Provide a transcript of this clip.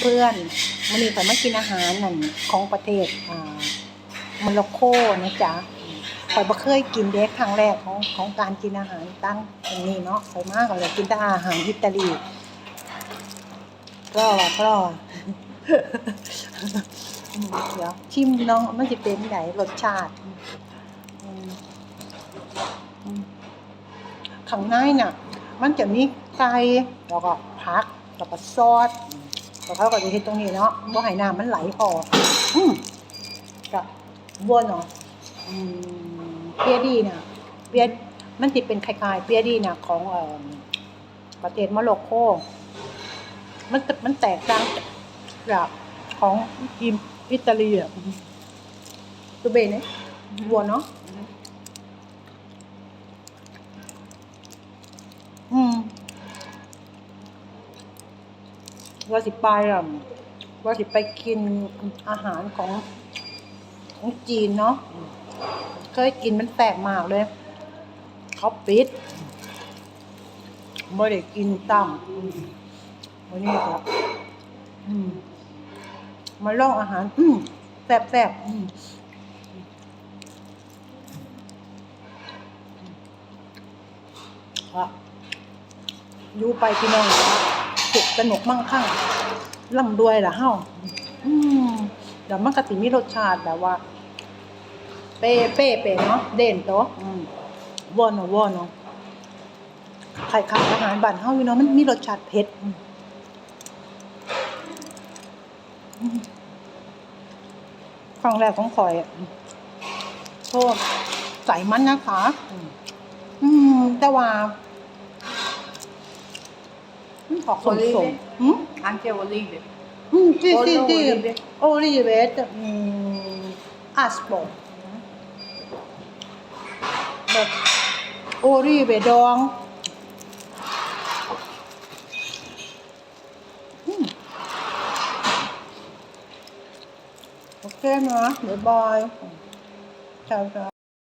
เพื่อนๆมันนี้ข่อยมากินอาหารนั่นของประเทศอ่าโมร็อกโกนะจ๊ะข่อยบ่เคยกินเด็กครั้งแรกของของการกินอาหารตั้งตรงนี้เนาะข่อยมากเลยกินแต่อาหารอิตาลีก็ก็อืมเดี๋ยวชิมน้องมันจะเป็นไงรสชาติข้างในน่ะ มันจะมีไก่แล้วก็ผักแล้วก็ซอส แล้วเขาก็จะเฮ็ดตรงนี้เนาะบ่ให้น้ำมันไหลพอกับบัวเนาะเปียดีน่ะเปียมันสิดเป็นคล้ายๆเปียดีน่ะของเออประเทศโมร็อกโกมันมันแตกต่างจากของอิตาลีอะตัวเบเนี่ยบัวเนาะ ว่าสิไปอะว่าสิไปกินอาหารของของจีนเนาะเคยกินมันแปลกมากเลย เขาปิดไม่ได้กินตั้มวันนี้ครับมาลองอาหาร อืมแซ่บแซ่บๆอืมอะยู่ไปพี่น้องสุข สนุกมั่งคั่งร่ำรวยล่ะเฮาอืมเดี๋ยวมันก็สิมีรสชาติแบบว่า เป้เป้เป้เนาะเด่นโตอืมวอนเนาะวอนเนาะไข่ขาอาหารบ้านเฮาอยู่เนาะมันมีรสชาติเผ็ดครั้งแรกของข่อยอะโทษใส่มันนะคะ อืมแต่ว่า อืมออกสมสมอืม Anche olive. อืมจีจีจี Olive. โอลิเวตอืมอัสโปแ